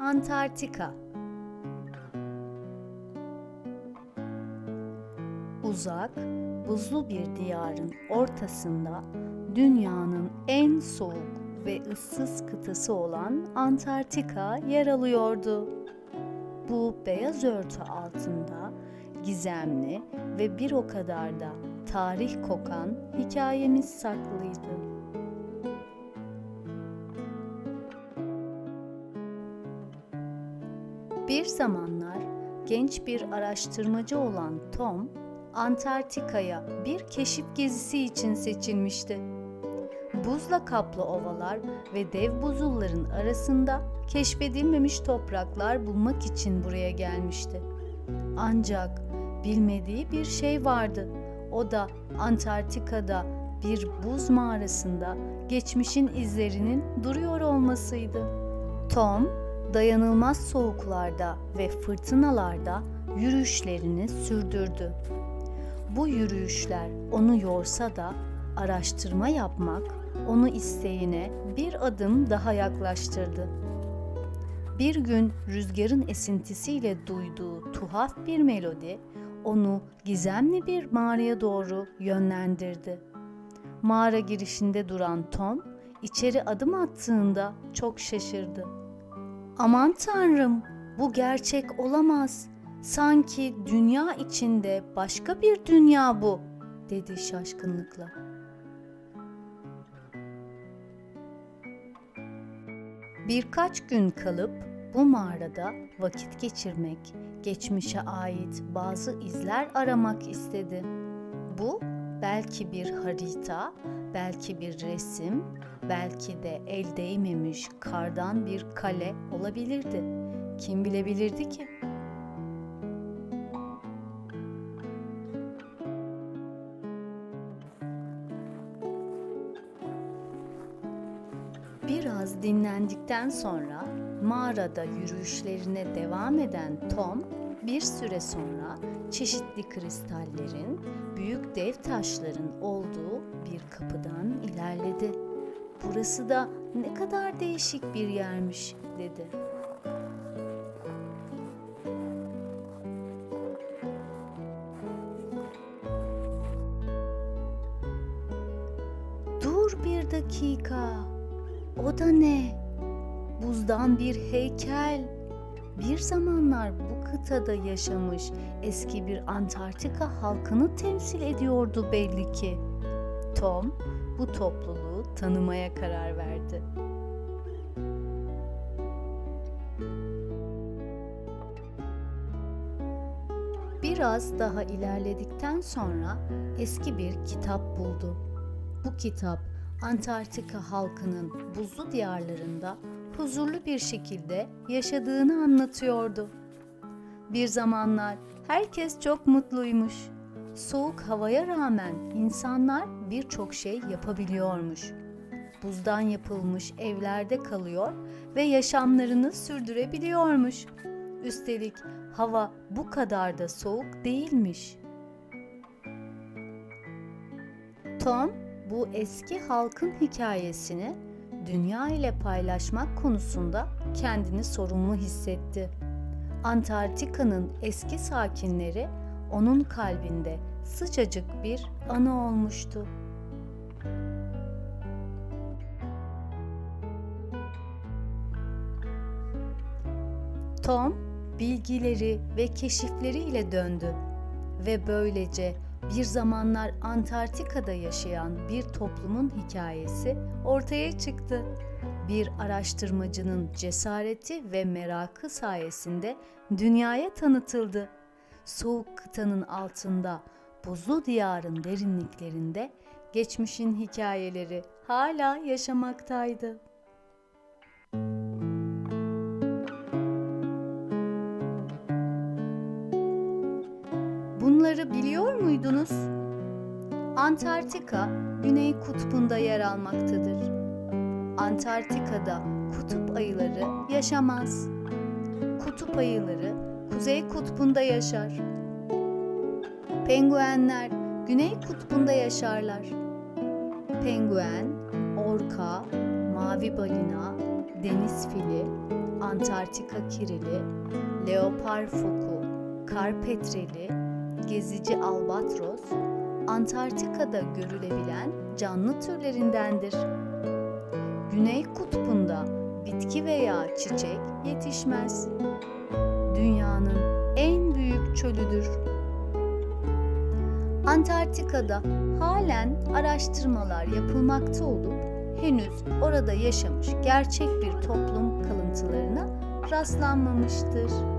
Antarktika Uzak, buzlu bir diyarın ortasında dünyanın en soğuk ve ıssız kıtası olan Antarktika yer alıyordu. Bu beyaz örtü altında gizemli ve bir o kadar da tarih kokan hikayemiz saklıydı. Bir zamanlar genç bir araştırmacı olan Tom, Antarktika'ya bir keşif gezisi için seçilmişti. Buzla kaplı ovalar ve dev buzulların arasında keşfedilmemiş topraklar bulmak için buraya gelmişti. Ancak bilmediği bir şey vardı. O da Antarktika'da bir buz mağarasında geçmişin izlerinin duruyor olmasıydı. Tom, dayanılmaz soğuklarda ve fırtınalarda yürüyüşlerini sürdürdü. Bu yürüyüşler onu yorsa da araştırma yapmak onu isteğine bir adım daha yaklaştırdı. Bir gün rüzgarın esintisiyle duyduğu tuhaf bir melodi onu gizemli bir mağaraya doğru yönlendirdi. Mağara girişinde duran Tom içeri adım attığında çok şaşırdı. Aman tanrım, bu gerçek olamaz. Sanki dünya içinde başka bir dünya bu, dedi şaşkınlıkla. Birkaç gün kalıp bu mağarada vakit geçirmek, geçmişe ait bazı izler aramak istedi. Bu belki bir harita, belki bir resim, belki de el değmemiş kardan bir kale olabilirdi. Kim bilebilirdi ki? Biraz dinlendikten sonra mağarada yürüyüşlerine devam eden Tom bir süre sonra çeşitli kristallerin, büyük dev taşların olduğu bir kapıdan ilerledi. Burası da ne kadar değişik bir yermiş dedi. Dur bir dakika. O da ne? Buzdan bir heykel. Bir zamanlar bu kıtada yaşamış eski bir Antarktika halkını temsil ediyordu belli ki. Tom bu topluluğu tanımaya karar verdi. Biraz daha ilerledikten sonra eski bir kitap buldu. Bu kitap Antarktika halkının buzlu diyarlarında huzurlu bir şekilde yaşadığını anlatıyordu. Bir zamanlar herkes çok mutluymuş. Soğuk havaya rağmen insanlar birçok şey yapabiliyormuş. Buzdan yapılmış evlerde kalıyor ve yaşamlarını sürdürebiliyormuş. Üstelik hava bu kadar da soğuk değilmiş. Tom bu eski halkın hikayesini dünya ile paylaşmak konusunda kendini sorumlu hissetti. Antarktika'nın eski sakinleri onun kalbinde sıcacık bir anı olmuştu. Tom bilgileri ve keşifleriyle döndü ve böylece bir zamanlar Antarktika'da yaşayan bir toplumun hikayesi ortaya çıktı. Bir araştırmacının cesareti ve merakı sayesinde dünyaya tanıtıldı. Soğuk kıtanın altında, buzlu diyarın derinliklerinde geçmişin hikayeleri hala yaşamaktaydı. Bunları biliyor muydunuz? Antarktika Güney Kutbu'nda yer almaktadır. Antarktika'da kutup ayıları yaşamaz. Kutup ayıları Kuzey Kutbu'nda yaşar. Penguenler Güney Kutbu'nda yaşarlar. Penguen, orka, mavi balina, deniz fili, Antarktika kirili, leopar foku, kar petreli, gezici albatros, Antarktika'da görülebilen canlı türlerindendir. Güney kutbunda bitki veya çiçek yetişmez. Dünyanın en büyük çölüdür. Antarktika'da halen araştırmalar yapılmakta olup henüz orada yaşamış gerçek bir toplum kalıntılarına rastlanmamıştır.